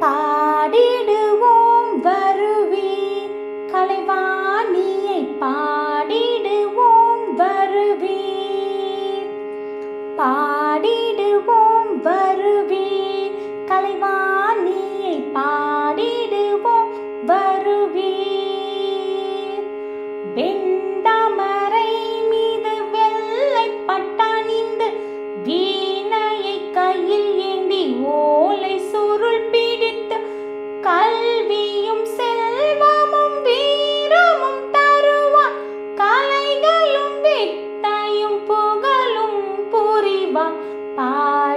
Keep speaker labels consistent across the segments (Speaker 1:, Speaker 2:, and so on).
Speaker 1: பாடிடுவோம் வருவி. கலைவாணியை பாடிடுவோம் வருவி. பாடிடுவோம் வருவி. கலைவாணியை பாடிடுவோம் வருவி. வெண்டாமரை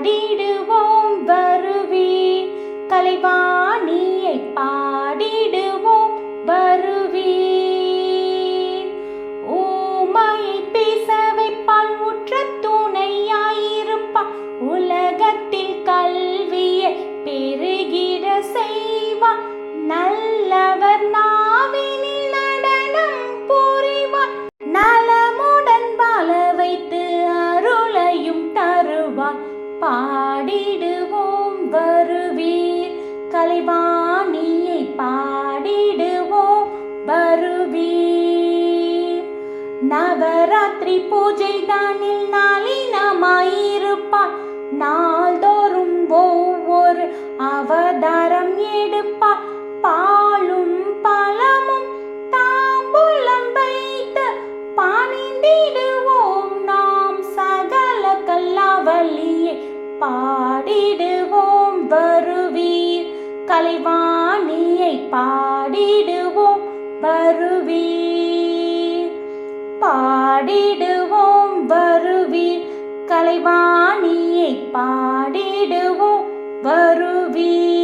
Speaker 1: பாடிடுவோம் கலைவாணியை பாடிடுவோம் வருவி நவராத்திரி பூஜை தானில் நாளினமாயிருப்பாள். நாள்தோறும் ஒவ்வொரு அவதாரம் எடுப்பாள். பாலும் பழமும் தாம்பூலம் வைத்து பாணிந்திடுவோம். நாம் சகல கல்லாவலியை பாடிடுவோம் கலைவாணியை பாடிடுவோம் வருவி பாடிடுவோம் வருவி கலைவாணியை பாடிடுவோம் வருவீர்.